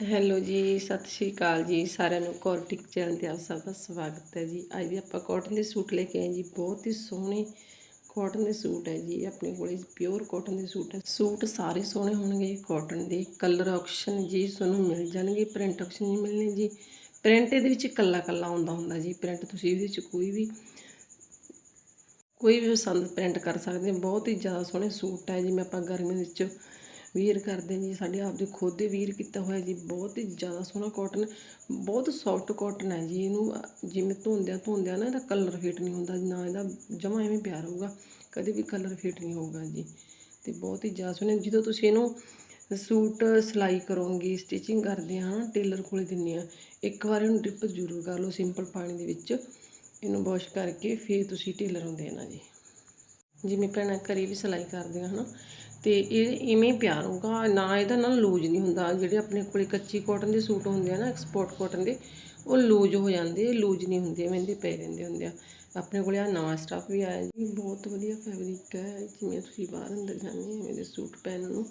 Hello ਜੀ, ਸਤਿ ਸ਼੍ਰੀ ਅਕਾਲ ਜੀ, ਸਾਰਿਆਂ ਨੂੰ ਕੋਰਟਿਕ ਚੈਨਲ ਤੇ ਆਪ ਸਭ ਦਾ ਸਵਾਗਤ ਹੈ ਜੀ। ਅੱਜ ਵੀ ਆਪਾਂ ਕਾਟਨ ਦੇ ਸੂਟ ਲੈ ਕੇ ਆਏ ਜੀ, ਬਹੁਤ ਹੀ ਸੋਹਣੇ ਕਾਟਨ ਦੇ ਸੂਟ ਹੈ ਜੀ ਆਪਣੇ ਕੋਲੇ ਪਿਓਰ ਕਾਟਨ ਦੇ ਸੂਟ ਹੈ। ਸੂਟ ਸਾਰੇ ਸੋਹਣੇ ਹੋਣਗੇ ਜੀ ਕਾਟਨ ਦੇ ਕਲਰ ਆਪਸ਼ਨ ਜੀ, ਤੁਹਾਨੂੰ ਮਿਲ ਜਾਣਗੇ ਪ੍ਰਿੰਟ ਆਪਸ਼ਨ ਨਹੀਂ ਮਿਲਣੇ ਜੀ। ਪ੍ਰਿੰਟ ਇਹਦੇ ਵਿੱਚ ਕੱਲਾ ਕੱਲਾ ਆਉਂਦਾ ਹੁੰਦਾ ਜੀ ਪ੍ਰਿੰਟ ਤੁਸੀਂ ਇਹਦੇ ਵਿੱਚ ਕੋਈ ਵੀ ਕੋਈ ਵੀ ਪਸੰਦ ਪ੍ਰਿੰਟ ਕਰ ਸਕਦੇ ਹੋ। ਬਹੁਤ ਹੀ ਜ਼ਿਆਦਾ ਸੋਹਣੇ ਸੂਟ ਹੈ ਜਿਵੇਂ ਆਪਾਂ ਗਰਮੀ ਵਿੱਚ ਵੀਰ ਕਰਦੇ ਹਾਂ ਜੀ, ਸਾਡੇ ਆਪ ਦੇ ਖੁਦ ਦੇ ਵੀਰ ਕੀਤਾ ਹੋਇਆ ਜੀ, ਬਹੁਤ ਹੀ ਜ਼ਿਆਦਾ ਸੋਹਣਾ ਕਾਟਨ ਬਹੁਤ ਸੌਫਟ ਕਾਟਨ ਹੈ ਜੀ, ਇਹਨੂੰ, ਜਿਵੇਂ ਧੋਂਦਿਆਂ ਧੋਂਦਿਆਂ ਨਾ ਇਹਦਾ ਕਲਰ ਫੇਟ ਨਹੀਂ ਹੁੰਦਾ, ਨਾ ਇਹਦਾ ਜਮਾ ਐਵੇਂ ਪਿਆਰ ਹੋਊਗਾ, ਕਦੇ ਵੀ ਕਲਰ ਫੇਟ ਨਹੀਂ ਹੋਊਗਾ ਜੀ। ਤੇ ਬਹੁਤ ਹੀ ਜ਼ਿਆਦਾ ਸੋਹਣੇ, ਜਦੋਂ ਤੁਸੀਂ ਇਹਨੂੰ ਸੂਟ ਸਿਲਾਈ ਕਰੋਗੇ ਸਟਿਚਿੰਗ ਕਰਦੇ ਆ ਹਨਾ ਟੇਲਰ ਕੋਲੇ ਦਿੰਨੇ ਆ, ਇੱਕ ਵਾਰ ਇਹਨੂੰ ਡਿਪ ਜ਼ਰੂਰ ਕਰ ਲਓ ਸਿੰਪਲ ਪਾਣੀ ਦੇ ਵਿੱਚ, ਇਹਨੂੰ ਵਾਸ਼ ਕਰਕੇ ਫਿਰ ਤੁਸੀਂ ਟੇਲਰ ਨੂੰ ਦੇਣਾ ਜੀ। ਜਿਵੇਂ ਭੈਣਾਂ ਘਰੇ ਵੀ ਸਿਲਾਈ ਕਰਦੇ ਕਰਦੀਆਂ ਹਨਾ ਅਤੇ ਇਹ ਇਵੇਂ ਪਿਆਰ ਹੋਊਗਾ। ਨਾ ਇਹਦਾ ਨਾ ਲੂਜ ਨਹੀਂ ਹੁੰਦਾ। ਜਿਹੜੇ ਆਪਣੇ ਕੋਲੇ ਕੱਚੀ ਕਾਟਨ ਦੇ ਸੂਟ ਹੁੰਦੇ ਆ ਨਾ ਐਕਸਪੋਰਟ ਕਾਟਨ ਦੇ, ਉਹ ਲੂਜ ਹੋ ਜਾਂਦੇ ਲੂਜ ਨਹੀਂ ਹੁੰਦੇ, ਐਵੇਂ ਦੇ ਪਏ ਰਹਿੰਦੇ ਹੁੰਦੇ ਆ। ਆਪਣੇ ਕੋਲੇ ਆ ਨਵਾਂ ਸਟਾਫ ਵੀ ਆਇਆ ਜੀ। ਬਹੁਤ ਵਧੀਆ ਫੈਬਰਿਕ ਹੈ। ਜਿਵੇਂ ਤੁਸੀਂ ਬਾਹਰ ਅੰਦਰ ਜਾਂਦੇ ਐਵੇਂ ਦੇ ਸੂਟ ਪਹਿਨਣ ਨੂੰ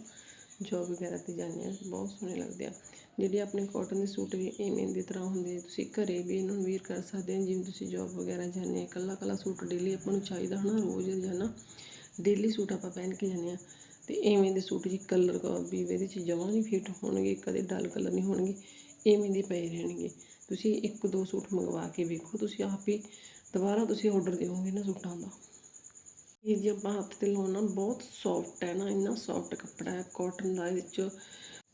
ਜੋਬ ਵਗੈਰਾ ਤੇ ਜਾਂਦੇ ਆ ਬਹੁਤ ਸੋਹਣੇ ਲੱਗਦੇ ਆ। ਜਿਹੜੇ ਆਪਣੇ ਕਾਟਨ ਦੇ ਸੂਟ ਵੀ ਇਵੇਂ ਦੀ ਤਰ੍ਹਾਂ ਹੁੰਦੇ ਆ, ਤੁਸੀਂ ਘਰੇ ਵੀ ਇਹਨਾਂ ਨੂੰ ਵੀਰ ਕਰ ਸਕਦੇ ਆ ਜਿਵੇਂ ਤੁਸੀਂ ਜੋਬ ਵਗੈਰਾ ਜਾਂਦੇ ਆ ਇਕੱਲਾ ਇਕੱਲਾ ਸੂਟ ਡੇਲੀ ਆਪਾਂ ਨੂੰ ਚਾਹੀਦਾ ਹਨਾ ਰੋਜ਼ ਰੋਜ਼ਾਨਾ ਡੇਲੀ ਸੂਟ ਆਪਾਂ ਪਹਿਨ ਕੇ ਜਾਂਦੇ ਆ। ਤੇ ਐਵੇਂ ਦੇ ਸੂਟ ਜੀ ਕਲਰ ਵੀ ਇਹਦੇ 'ਚ ਜਮਾਂ ਨਹੀਂ ਫਿੱਟ ਹੋਣਗੇ, ਕਦੇ ਡਲ ਕਲਰ ਨਹੀਂ ਹੋਣਗੇ, ਐਵੇਂ ਦੇ ਪਏ ਰਹਿਣਗੇ। ਤੁਸੀਂ ਇੱਕ ਦੋ ਸੂਟ ਮੰਗਵਾ ਕੇ ਵੇਖੋ, ਤੁਸੀਂ ਆਪ ਹੀ ਦੁਬਾਰਾ ਤੁਸੀਂ ਆਰਡਰ ਦਿਓਗੇ ਨਾ ਸੂਟਾਂ ਦਾ। ਇਹ ਜੇ ਆਪਾਂ ਹੱਥ ਤੇ ਲਾਉਣਾ ਬਹੁਤ ਸੌਫਟ ਹੈ ਨਾ, ਇੰਨਾ ਸੌਫਟ ਕੱਪੜਾ ਹੈ ਕਾਟਨ ਦਾ ਇਹਦੇ ਵਿੱਚ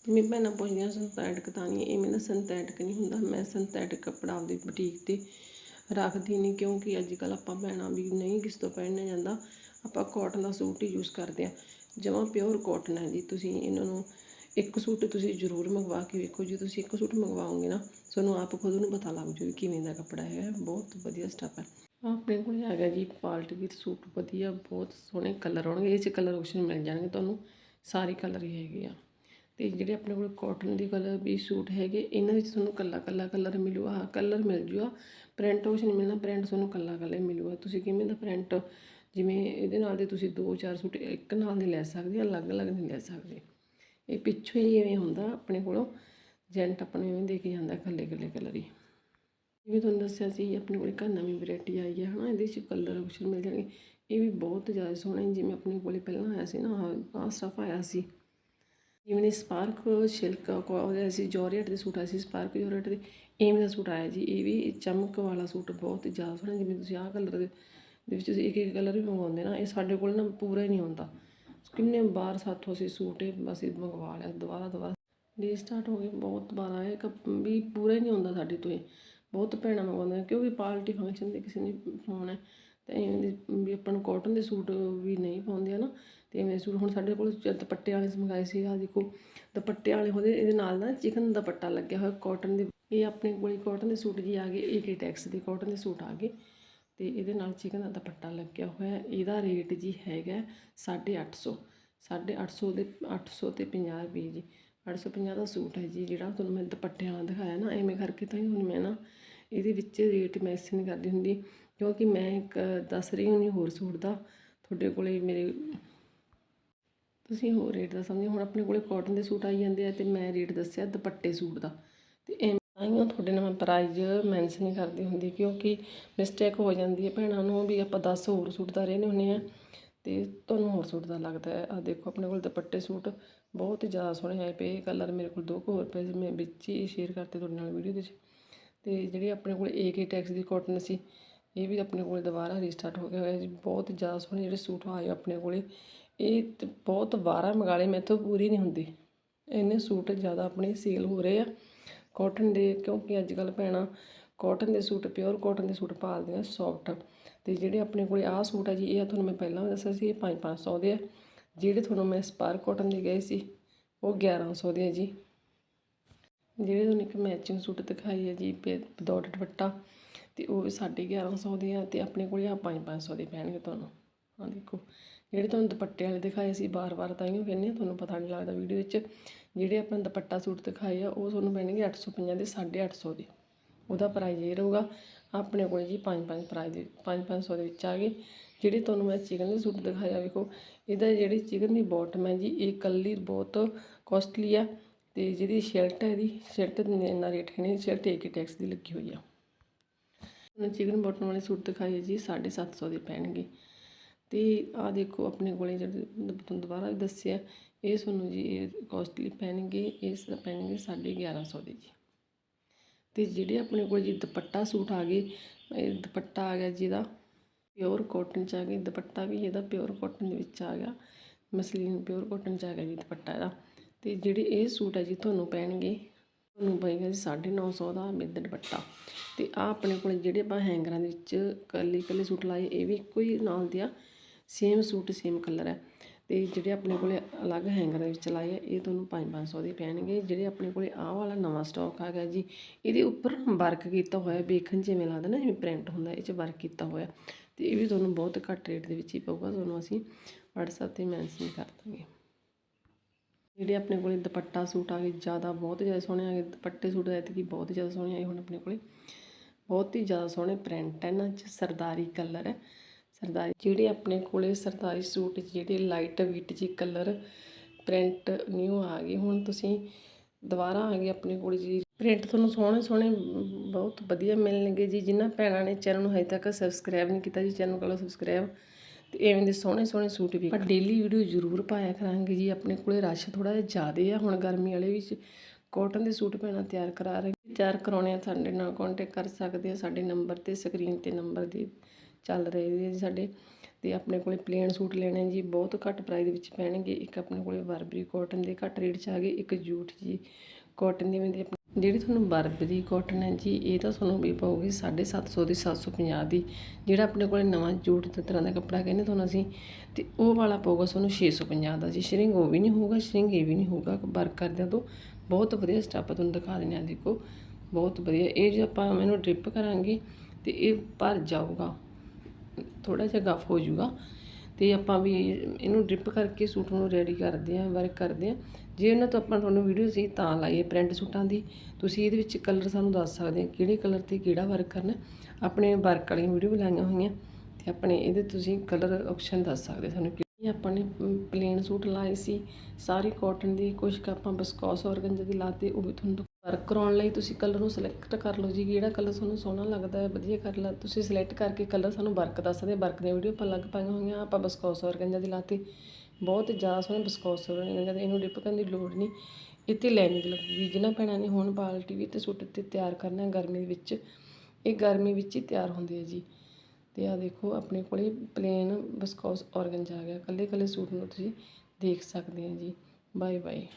ਜਿਵੇਂ ਭੈਣਾਂ ਪੁੱਛਦੀਆਂ ਸਿੰਥੈਟਿਕ ਤਾਂ ਨਹੀਂ ਇਹ ਮੈਨੂੰ ਸਿੰਥੈਟਿਕ ਨਹੀਂ ਹੁੰਦਾ, ਮੈਂ ਸਿੰਥੈਟਿਕ ਕੱਪੜਾ ਆਪਦੀ ਬੁਟੀਕ ਤੇ ਰੱਖਦੀ ਨਹੀਂ, ਕਿਉਂਕਿ ਅੱਜ ਕੱਲ ਆਪਾਂ ਭੈਣਾਂ ਵੀ ਨਹੀਂ ਕਿਸ ਤੋਂ ਪਹਿਨਿਆ ਜਾਂਦਾ, ਆਪਾਂ ਕਾਟਨ ਦਾ ਸੂਟ ਹੀ ਯੂਜ਼ ਕਰਦੇ ਆ ਜਮਾਂ ਪਿਓਰ ਕਾਟਨ ਹੈ ਜੀ। ਤੁਸੀਂ ਇਹਨਾਂ ਨੂੰ ਇੱਕ ਸੂਟ ਤੁਸੀਂ ਜ਼ਰੂਰ ਮੰਗਵਾ ਕੇ ਵੇਖੋ। ਜੀ ਤੁਸੀਂ ਇੱਕ ਸੂਟ ਮੰਗਵਾਓਗੇ ਨਾ, ਤੁਹਾਨੂੰ ਆਪ ਖੁਦ ਨੂੰ ਪਤਾ ਲੱਗ ਜੂ ਕਿਵੇਂ ਦਾ ਕੱਪੜਾ ਹੈ ਬਹੁਤ ਵਧੀਆ ਸਟੱਫ ਹੈ। ਆਪਣੇ ਕੋਲ ਹੈਗਾ ਜੀ ਪਾਰਟੀ ਵੀਰ ਸੂਟ। ਵਧੀਆ, ਬਹੁਤ ਸੋਹਣੇ ਕਲਰ ਆਉਣਗੇ ਇਹ 'ਚ ਕਲਰ ਆਪਸ਼ਨ ਮਿਲ ਜਾਣਗੇ ਤੁਹਾਨੂੰ। ਸਾਰੇ ਕਲਰ ਹੀ ਹੈਗੇ ਆ। ਤੇ ਜਿਹੜੇ ਆਪਣੇ ਕੋਲ ਕਾਟਨ ਦੀ ਕਲਰ ਵੀ ਸੂਟ ਹੈਗੇ, ਇਹਨਾਂ ਵਿੱਚ ਤੁਹਾਨੂੰ ਕੱਲਾ ਕੱਲਾ ਕਲਰ ਮਿਲੂਗਾ ਕਲਰ ਮਿਲ ਜੂਗਾ ਪ੍ਰਿੰਟ ਆਪਸ਼ਨ ਨਹੀਂ ਮਿਲਣਾ ਪ੍ਰਿੰਟ ਤੁਹਾਨੂੰ ਕੱਲਾ ਕੱਲਾ ਹੀ ਮਿਲੂਗਾ। ਤੁਸੀਂ ਕਿਵੇਂ ਦਾ ਪ੍ਰਿੰਟ ਜਿਵੇਂ ਇਹਦੇ ਨਾਲ ਦੇ ਤੁਸੀਂ ਦੋ ਚਾਰ ਸੂਟ ਇੱਕ ਨਾਲ ਨਹੀਂ ਲੈ ਸਕਦੇ, ਅਲੱਗ-ਅਲੱਗ ਨਹੀਂ ਲੈ ਸਕਦੇ। ਇਹ ਪਿੱਛੋਂ ਹੀ ਐਵੇਂ ਹੁੰਦਾ ਆਪਣੇ ਕੋਲੋਂ, ਜੈਂਟ ਆਪਣੇ ਐਵੇਂ ਦੇ ਕੇ ਜਾਂਦਾ ਕੱਲੇ ਕੱਲੇ ਕਲਰ ਹੀ। ਜਿਵੇਂ ਤੁਹਾਨੂੰ ਦੱਸਿਆ ਸੀ, ਆਪਣੇ ਕੋਲ ਘਰ ਨਵੀਂ ਵੈਰਾਈਟੀ ਆਈ ਹੈ, ਹਨਾ, ਇਹਦੇ 'ਚ ਕਲਰ ਆਪਸ਼ਨ ਮਿਲ ਜਾਣਗੇ। ਇਹ ਵੀ ਬਹੁਤ ਜ਼ਿਆਦਾ ਸੋਹਣਾ ਜਿਵੇਂ ਆਪਣੇ ਕੋਲੇ ਪਹਿਲਾਂ ਆਇਆ ਸੀ ਨਾ, ਆਹ ਸਟਫ ਆਇਆ ਸੀ। ਜਿਵੇਂ ਸਪਾਰਕ ਸਿਲਕ ਉਹਦੇ ਸੀ ਜੋਰਜਟ ਦੇ ਸੂਟ ਆਏ ਸੀ ਸਪਾਰਕ ਜੋਰਜਟ ਦੇ ਐਵੇਂ ਦਾ ਸੂਟ ਆਇਆ ਜੀ। ਇਹ ਵੀ ਚਮਕ ਵਾਲਾ ਸੂਟ ਬਹੁਤ ਜ਼ਿਆਦਾ ਸੋਹਣਾ, ਜਿਵੇਂ ਤੁਸੀਂ ਆਹ ਕਲਰ ਦੇ ਦੇ ਵਿੱਚ ਅਸੀਂ ਇੱਕ ਇੱਕ ਕਲਰ ਵੀ ਮੰਗਵਾਉਂਦੇ ਨਾ, ਇਹ ਸਾਡੇ ਕੋਲ ਨਾ ਪੂਰਾ ਹੀ ਨਹੀਂ ਹੁੰਦਾ। ਕਿੰਨੇ ਵਾਰ ਸਾਥੋਂ ਅਸੀਂ ਸੂਟ ਇਹ ਅਸੀਂ ਮੰਗਵਾ ਲਿਆ, ਦੁਬਾਰਾ ਦੁਬਾਰਾ। ਡੀ ਸਟਾਰਟ ਹੋ ਗਏ, ਬਹੁਤ ਵਾਰ ਆਏ ਵੀ ਪੂਰਾ ਹੀ ਨਹੀਂ ਹੁੰਦਾ ਸਾਡੇ ਤੋਂ ਇਹ। ਬਹੁਤ ਭੈਣਾਂ ਮੰਗਵਾਉਂਦੇ ਕਿਉਂਕਿ ਪਾਰਟੀ ਫੰਕਸ਼ਨ ਦੇ ਕਿਸੇ ਨੇ ਪਾਉਣਾ ਹੈ, ਤੇ ਐਵੇਂ ਦੇ ਵੀ ਆਪਾਂ ਨੂੰ ਕਾਟਨ ਦੇ ਸੂਟ ਵੀ ਨਹੀਂ ਪਾਉਂਦੇ ਆ ਨਾ ਤੇ ਐਵੇਂ ਸੂਟ ਹੁਣ ਸਾਡੇ ਕੋਲ ਦੁਪੱਟੇ ਵਾਲੇ ਮੰਗਾਏ ਸੀ ਆ ਦੇਖੋ, ਦੁਪੱਟੇ ਵਾਲੇ ਉਹਦੇ, ਇਹਦੇ ਨਾਲ ਨਾ ਚਿਕਨ ਦੁਪੱਟਾ ਲੱਗਿਆ ਹੋਇਆ ਕਾਟਨ ਦੇ। ਇਹ ਆਪਣੇ ਕੋਲ ਕਾਟਨ ਦੇ ਸੂਟ ਜੀ ਆ ਗਏ ਏਕੇ ਟੈਕਸ ਦੇ ਕਾਟਨ ਦੇ ਸੂਟ ਆ ਗਏ। ਤੇ ਇਹਦੇ ਨਾਲ ਚਿਕਨ ਦਾ ਦੁਪੱਟਾ ਲੱਗਿਆ ਹੋਇਆ ਇਹਦਾ ਰੇਟ ਜੀ ਹੈਗਾ 850 850 ਦੇ 800 ਤੇ 50 ਰੁਪਏ ਜੀ। 850 ਦਾ ਸੂਟ ਹੈ ਜੀ, ਜਿਹੜਾ ਤੁਹਾਨੂੰ ਮੈਂ ਦੁਪੱਟਿਆਂ ਵਾਲਾ ਦਿਖਾਇਆ ਨਾ, ਐਵੇਂ ਕਰਕੇ ਤਾਂ ਹੀ ਹੁਣ ਮੈਂ ਨਾ ਇਹਦੇ ਵਿੱਚ ਰੇਟ ਮੈਂਸ਼ਨ ਨਹੀਂ ਕਰਦੀ ਹੁੰਦੀ, ਕਿਉਂਕਿ ਮੈਂ ਇੱਕ ਦੱਸ ਰਹੀ ਹੁੰਦੀ ਹੋਰ ਸੂਟ ਦਾ। ਤੁਹਾਡੇ ਕੋਲੇ ਮੇਰੇ, ਤੁਸੀਂ ਹੋਰ ਰੇਟ ਦਾ ਸਮਝੋ। ਹੁਣ ਆਪਣੇ ਕੋਲੇ ਕਾਟਨ ਦੇ ਸੂਟ ਆਈ ਜਾਂਦੇ ਆ ਤੇ ਮੈਂ ਰੇਟ ਦੱਸਿਆ ਦੁਪੱਟੇ ਸੂਟ ਦਾ। ਤੇ ਆਈਆਂ ਤੁਹਾਡੇ ਨਾਲ ਮੈਂ ਪ੍ਰਾਈਜ਼ ਮੈਂਸ਼ਨ ਨਹੀਂ ਕਰਦੀ ਹੁੰਦੀ, ਕਿਉਂਕਿ ਮਿਸਟੇਕ ਹੋ ਜਾਂਦੀ ਹੈ ਭੈਣਾਂ ਨੂੰ ਵੀ ਆਪਾਂ 10 ਹੋਰ ਸੂਟ ਦਾ ਰਹਿੰਦੇ ਹੁੰਦੇ ਆ ਅਤੇ ਤੁਹਾਨੂੰ ਹੋਰ ਸੂਟ ਦਾ ਲੱਗਦਾ ਹੈ। ਆ ਦੇਖੋ, ਆਪਣੇ ਕੋਲ ਦੁਪੱਟੇ ਸੂਟ ਬਹੁਤ ਹੀ ਜ਼ਿਆਦਾ ਸੋਹਣੇ ਆਏ ਪਏ ਕਲਰ ਮੇਰੇ ਕੋਲ ਦੋ ਕੁ ਹੋਰ ਪਏ ਮੈਂ ਵਿੱਚ ਹੀ ਸ਼ੇਅਰ ਕਰਤੇ ਤੁਹਾਡੇ ਨਾਲ ਵੀਡੀਓ ਦੇ ਵਿੱਚ। ਅਤੇ ਜਿਹੜੀ ਆਪਣੇ ਕੋਲ ਏਕੇ ਟੈਕਸ ਦੀ ਕਾਟਨ ਸੀ, ਇਹ ਵੀ ਆਪਣੇ ਕੋਲ ਦੁਬਾਰਾ ਰੀਸਟਾਰਟ ਹੋ ਗਿਆ ਹੋਇਆ ਜੀ, ਬਹੁਤ ਜ਼ਿਆਦਾ ਸੋਹਣੇ ਜਿਹੜੇ ਸੂਟ ਆਏ ਆਪਣੇ ਕੋਲੇ, ਇਹ ਬਹੁਤ ਵਾਰਾ ਮੰਗਾ ਲਏ ਮੈਥੋਂ ਪੂਰੀ ਨਹੀਂ ਹੁੰਦੀ। ਇੰਨੇ ਸੂਟ ਜ਼ਿਆਦਾ ਆਪਣੇ ਸੇਲ ਹੋ ਰਹੇ ਆ। ਕਾਟਨ ਦੇ, ਕਿਉਂਕਿ ਅੱਜ ਕੱਲ ਭੈਣਾਂ ਕਾਟਨ ਦੇ ਸੂਟ ਪਿਓਰ ਕਾਟਨ ਦੇ ਸੂਟ ਪਾਲਦੀਆਂ ਸੌਫਟ ਤੇ ਜਿਹੜੇ ਆਪਣੇ ਕੋਲੇ ਆਹ ਸੂਟ ਆ ਜੀ, ਇਹ ਤੁਹਾਨੂੰ ਮੈਂ ਪਹਿਲਾਂ ਵੀ ਦੱਸਿਆ ਸੀ, ਇਹ 5-500 ਦੇ ਆ। ਜਿਹੜੇ ਤੁਹਾਨੂੰ ਮੈਂ ਸਪਾਰ ਕਾਟਨ ਦੇ ਗਏ ਸੀ, ਉਹ 1100 ਦੇ ਆ ਜੀ। ਜਿਹੜੇ ਤੁਹਾਨੂੰ ਇੱਕ ਮੈਚਿੰਗ ਸੂਟ ਦਿਖਾਈ ਹੈ ਜੀ ਵਿਦਆਊਟ ਦੁਪੱਟਾ, ਤੇ ਉਹ 1150 ਦੇ ਆ, ਤੇ ਆਪਣੇ ਕੋਲੇ ਆ 5-500 ਦੇ ਪੈਣਗੇ ਤੁਹਾਨੂੰ। ਆ ਦੇਖੋ, ਜਿਹੜੇ ਤੁਹਾਨੂੰ ਦੁਪੱਟੇ ਵਾਲੇ ਦਿਖਾਏ ਸੀ ਬਾਰ-ਬਾਰ ਤਾਂ ਹੀ ਕਹਿੰਦੇ ਆ, ਤੁਹਾਨੂੰ ਪਤਾ ਨਹੀਂ ਲੱਗਦਾ ਵੀਡੀਓ ਵਿੱਚ ਜਿਹੜੇ ਆਪਾਂ ਦੁਪੱਟਾ ਸੂਟ ਦਿਖਾਏ ਆ, ਉਹ ਤੁਹਾਨੂੰ ਪੈਣਗੇ 850 ਦੇ 850 ਦੇ। ਉਹਦਾ ਪ੍ਰਾਈਜ਼ ਇਹ ਰਹੂਗਾ, ਆਪਣੇ ਕੋਲ ਜੀ 5-5 ਪ੍ਰਾਈਜ਼ ਦੇ 5-500 ਦੇ ਵਿੱਚ ਆ ਗਏ। ਜਿਹੜੇ ਤੁਹਾਨੂੰ ਮੈਂ ਚਿਕਨ ਦੇ ਸੂਟ ਦਿਖਾਇਆ, ਵੇਖੋ, ਇਹਦਾ ਜਿਹੜੀ ਚਿਕਨ ਦੀ ਬਾਟਮ ਹੈ ਜੀ, ਇਹ ਕੱਲੀ ਬਹੁਤ ਕੋਸਟਲੀ ਆ ਤੇ ਜਿਹਦੀ ਸ਼ਰਟ ਹੈ ਇਹਦੀ ਸ਼ਰਟ ਇੰਨਾ ਰੇਟ ਹੈ ਨਹੀਂ ਸ਼ਰਟ ਏਕੀ ਟੈਕਸ ਦੀ ਲੱਗੀ ਹੋਈ ਆ। ਚਿਕਨ ਬਟਨ ਵਾਲੇ ਸੂਟ ਦਿਖਾਏ ਜੀ 750 ਦੇ ਪੈਣਗੇ। ਤੇ ਆ ਦੇਖੋ ਆਪਣੇ ਕੋਲੇ ਜਿਹੜੇ ਤੁਹਾਨੂੰ ਦੁਬਾਰਾ ਵੀ ਦੱਸਿਆ, ਇਹ ਤੁਹਾਨੂੰ ਜੀ ਇਹ ਕੋਸਟਲੀ ਪੈਣਗੇ, ਇਸ ਦਾ ਪੈਣਗੇ 1150 ਦੇ ਜੀ। ਤੇ ਜਿਹੜੇ ਆਪਣੇ ਕੋਲ ਜੀ ਦੁਪੱਟਾ ਸੂਟ ਆ ਗਏ, ਇਹ ਦੁਪੱਟਾ ਆ ਗਿਆ ਜਿਹਦਾ ਪਿਓਰ ਕਾਟਨ ਚ ਆ ਗਿਆ ਦੁਪੱਟਾ ਵੀ ਇਹਦਾ ਪਿਓਰ ਕਾਟਨ ਦੇ ਵਿੱਚ ਆ ਗਿਆ, ਮਸਲੀਨ ਪਿਓਰ ਕਾਟਨ ਚ ਆ ਗਿਆ ਜੀ ਦੁਪੱਟਾ ਇਹਦਾ। ਤੇ ਜਿਹੜੇ ਇਹ ਸੂਟ ਹੈ ਜੀ ਤੁਹਾਨੂੰ ਪੈਣਗੇ, ਤੁਹਾਨੂੰ ਪਏਗਾ ਜੀ 950 ਦਾ ਵਿਦ ਦੁਪੱਟਾ। ਤੇ ਆ ਆਪਣੇ ਕੋਲ ਜਿਹੜੇ ਆਪਾਂ ਹੈਂਗਰਾਂ ਦੇ ਵਿੱਚ ਕੱਲੇ ਕੱਲੇ ਸੂਟ ਲਾਏ, ਇਹ ਵੀ ਇੱਕੋ ਹੀ ਨਾਲ ਦੇ ਆ। ਸੇਮ ਸੂਟ, ਸੇਮ ਕਲਰ ਹੈ। ਤੇ ਜਿਹੜੇ ਆਪਣੇ ਕੋਲੇ ਅਲੱਗ ਹੈਂਗਰ ਦੇ ਵਿੱਚ ਲਾਏ ਆ, ਇਹ ਤੁਹਾਨੂੰ 5-500 ਦੇ ਪੈਣਗੇ। ਜਿਹੜੇ ਆਪਣੇ ਕੋਲੇ ਆਹ ਵਾਲਾ ਨਵਾਂ ਸਟਾਕ ਆ ਗਿਆ ਜੀ, ਇਹਦੇ ਉੱਪਰ ਵਰਕ ਕੀਤਾ ਹੋਇਆ, ਵੇਖਣ ਜਿਵੇਂ ਲੱਗਦਾ ਨਾ ਜਿਵੇਂ ਪ੍ਰਿੰਟ ਹੁੰਦਾ, ਇਹ 'ਚ ਵਰਕ ਕੀਤਾ ਹੋਇਆ। ਤੇ ਇਹ ਵੀ ਤੁਹਾਨੂੰ ਬਹੁਤ ਘੱਟ ਰੇਟ ਦੇ ਵਿੱਚ ਹੀ ਪਊਗਾ, ਤੁਹਾਨੂੰ ਅਸੀਂ WhatsApp ਤੇ ਮੈਂਸ਼ਨ ਕਰ ਦਾਂਗੇ। ਜਿਹੜੇ ਆਪਣੇ ਕੋਲੇ ਦੁਪੱਟਾ ਸੂਟ ਆ ਗਏ, ਜ਼ਿਆਦਾ ਬਹੁਤ ਜ਼ਿਆਦਾ ਸੋਹਣੇ ਆ ਗਏ। ਦੁਪੱਟੇ ਸੂਟ ਐਤਕੀ ਬਹੁਤ ਜ਼ਿਆਦਾ ਸੋਹਣੇ ਆਏ ਹੁਣ ਆਪਣੇ ਕੋਲੇ। ਬਹੁਤ ਹੀ ਜ਼ਿਆਦਾ ਸੋਹਣੇ ਪ੍ਰਿੰਟ ਹੈ ਨਾ ਚ ਸਰਦਾਰੀ ਕਲਰ ਹੈ। ਸਰਦਾਰੀ ਜਿਹੜੇ ਆਪਣੇ ਕੋਲੇ ਸਰਦਾਰੀ ਸੂਟ ਜਿਹੜੇ ਲਾਈਟ ਵੀਟ ਜੀ ਕਲਰ ਪ੍ਰਿੰਟ ਨਿਊ ਆ ਗਏ, ਹੁਣ ਤੁਸੀਂ ਦੁਬਾਰਾ ਆ ਗਏ ਆਪਣੇ ਕੋਲ ਜੀ। ਪ੍ਰਿੰਟ ਤੁਹਾਨੂੰ ਸੋਹਣੇ ਸੋਹਣੇ ਬਹੁਤ ਵਧੀਆ ਮਿਲਣਗੇ ਜੀ। ਜਿਨ੍ਹਾਂ ਭੈਣਾਂ ਨੇ ਚੈਨਲ ਨੂੰ ਹਜੇ ਤੱਕ ਸਬਸਕ੍ਰਾਈਬ ਨਹੀਂ ਕੀਤਾ ਜੀ ਚੈਨਲ ਕੋਲੋਂ ਸਬਸਕ੍ਰਾਈਬ ਤੇ ਐਵੇਂ ਦੇ ਸੋਹਣੇ ਸੋਹਣੇ ਸੂਟ ਵੀ ਪਰ ਡੇਲੀ ਵੀਡੀਓ ਜ਼ਰੂਰ ਪਾਇਆ ਕਰਾਂਗੇ ਜੀ। ਆਪਣੇ ਕੋਲੇ ਰਸ਼ ਥੋੜਾ ਜਿਹਾ ਜ਼ਿਆਦਾ ਆ, ਹੁਣ ਗਰਮੀ ਵਾਲੇ ਵਿੱਚ ਕਾਟਨ ਦੇ ਸੂਟ ਭੈਣਾਂ ਤਿਆਰ ਕਰਾ ਰਹੇ। ਤਿਆਰ ਕਰਾਉਣੇ ਆ, ਸਾਡੇ ਨਾਲ ਕੰਟੈਕਟ ਕਰ ਸਕਦੇ ਆ, ਸਾਡੇ ਨੰਬਰ ਤੇ ਸਕਰੀਨ ਤੇ ਨੰਬਰ ਦੇ ਚੱਲ ਰਹੇ ਨੇ ਜੀ ਸਾਡੇ ਤੇ ਆਪਣੇ ਕੋਲੇ ਪਲੇਨ ਸੂਟ ਲੈਣੇ ਜੀ, ਬਹੁਤ ਘੱਟ ਪ੍ਰਾਈਸ ਦੇ ਵਿੱਚ ਪੈਣਗੇ। ਇੱਕ ਆਪਣੇ ਕੋਲੇ ਬਰਬਰੀ ਕਾਟਨ ਦੇ ਘੱਟ ਰੇਟ 'ਚ ਆ ਗਏ, ਇੱਕ ਜੂਟ ਜੀ। ਕਾਟਨ ਦੇ ਵੀ ਜਿਹੜੀ ਤੁਹਾਨੂੰ ਬਰਬਰੀ ਕਾਟਨ ਹੈ ਜੀ, ਇਹ ਤਾਂ ਤੁਹਾਨੂੰ ਵੀ ਪਊਗੀ 750 ਦੀ 750 ਦੀ। ਜਿਹੜਾ ਆਪਣੇ ਕੋਲੇ ਨਵਾਂ ਜੂਟ ਦੇ ਤਰ੍ਹਾਂ ਦਾ ਕੱਪੜਾ ਕਹਿੰਦੇ ਤੁਹਾਨੂੰ ਅਸੀਂ, ਤੇ ਉਹ ਵਾਲਾ ਪਊਗਾ ਤੁਹਾਨੂੰ 650 ਦਾ ਜੀ। ਸ਼ਰਿੰਗ ਉਹ ਵੀ ਨਹੀਂ ਹੋਊਗਾ ਸ਼ਰਿੰਗ ਇਹ ਵੀ ਨਹੀਂ ਹੋਊਗਾ। ਵਰਕ ਕਰਦਿਆਂ ਤੋਂ ਬਹੁਤ ਵਧੀਆ ਸਟੈਪ ਤੁਹਾਨੂੰ ਦਿਖਾ ਦਿੰਦੇ ਆ ਦੇਖੋ। ਬਹੁਤ ਵਧੀਆ। ਇਹ ਜੇ ਆਪਾਂ ਮੈਨੂੰ ਡ੍ਰਿਪ ਕਰਾਂਗੇ ਤੇ ਇਹ ਭਰ ਜਾਊਗਾ। ਥੋੜਾ ਜਿਹਾ ਗਫ ਹੋ ਜਾਊਗਾ। ਤੇ ਆਪਾਂ ਵੀ ਇਹਨੂੰ ਡ੍ਰਿਪ ਕਰਕੇ ਸੂਟ ਨੂੰ ਰੈਡੀ ਕਰਦੇ ਆਂ ਵਰਕ ਕਰਦੇ ਆਂ ਜੇ ਉਹਨਾਂ ਤੋਂ ਆਪਾਂ ਤੁਹਾਨੂੰ ਵੀਡੀਓ ਸੀ ਤਾਂ ਲਾਈਏ ਪ੍ਰਿੰਟ ਸੂਟਾਂ ਦੀ। ਤੁਸੀਂ ਇਹਦੇ ਵਿੱਚ ਕਲਰ ਸਾਨੂੰ ਦੱਸ ਸਕਦੇ ਆ ਕਿਹੜੇ ਕਲਰ ਤੇ ਕਿਹੜਾ ਵਰਕ ਕਰਨਾ ਆਪਣੇ ਵਰਕ ਵਾਲੀਆਂ ਵੀਡੀਓ ਵੀ ਲਾਈਆਂ ਹੋਈਆਂ। ਤੇ ਆਪਣੇ ਇਹਦੇ ਤੁਸੀਂ ਕਲਰ ਆਪਸ਼ਨ ਦੱਸ ਸਕਦੇ ਸਾਨੂੰ ਇਹ ਆਪਾਂ ਨੇ ਪਲੇਨ ਸੂਟ ਲਾਏ ਸੀ। ਸਾਰੀ ਕਾਟਨ ਦੀ ਕੁਝ ਕੁ ਆਪਾਂ ਬਸਕੌਸ ਔਰਗੰਜਾ ਦੀ ਲਾਤੇ, ਉਹ ਵੀ ਤੁਹਾਨੂੰ ਵਰਕ ਕਰਾਉਣ ਲਈ ਤੁਸੀਂ ਕਲਰ ਨੂੰ ਸਿਲੈਕਟ ਕਰ ਲਓ ਜੀ ਕਿਹੜਾ ਕਲਰ ਤੁਹਾਨੂੰ ਸੋਹਣਾ ਲੱਗਦਾ ਹੈ, ਵਧੀਆ ਕਰ ਲਾ, ਤੁਸੀਂ ਸਿਲੈਕਟ ਕਰਕੇ ਕਲਰ ਸਾਨੂੰ ਵਰਕ ਦੱਸ ਸਕਦੇ ਵਰਕ ਦੀਆਂ ਵੀਡੀਓ ਆਪਾਂ ਲੱਗ ਪਾਈਆਂ ਹੋਈਆਂ, ਆਪਾਂ ਬਸਕੌਸ ਔਰਗੰਜਾ ਦੀ ਲਾਤੇ, ਬਹੁਤ ਜ਼ਿਆਦਾ ਸੋਹਣੇ ਬਸਕੌਸ ਔਰਗੰਜਾ ਦੇ, ਇਹਨੂੰ ਡਿਪ ਕਰਨ ਦੀ ਲੋੜ ਨਹੀਂ, ਇੱਥੇ ਲੈਣੀ ਦੀ ਲੱਗੂਗੀ ਜਿਨ੍ਹਾਂ ਭੈਣਾਂ ਨੇ ਹੁਣ ਬਾਲਟੀ ਵੀ ਤੇ ਸੂਟ ਤੇ ਤਿਆਰ ਕਰਨਾ ਗਰਮੀ ਦੇ ਵਿੱਚ, ਇਹ ਗਰਮੀ ਵਿੱਚ ਹੀ ਤਿਆਰ ਹੁੰਦੇ ਆ ਜੀ, ਤੇ ਆ ਦੇਖੋ ਆਪਣੇ ਕੋਲੇ ਪਲੇਨ ਬਸਕੌਸ ਔਰਗੰਜਾ ਆ ਗਿਆ ਕੱਲੇ ਕੱਲੇ ਸੂਟ ਨੂੰ ਤੁਸੀਂ ਦੇਖ ਸਕਦੇ ਆ ਜੀ ਬਾਏ ਬਾਏ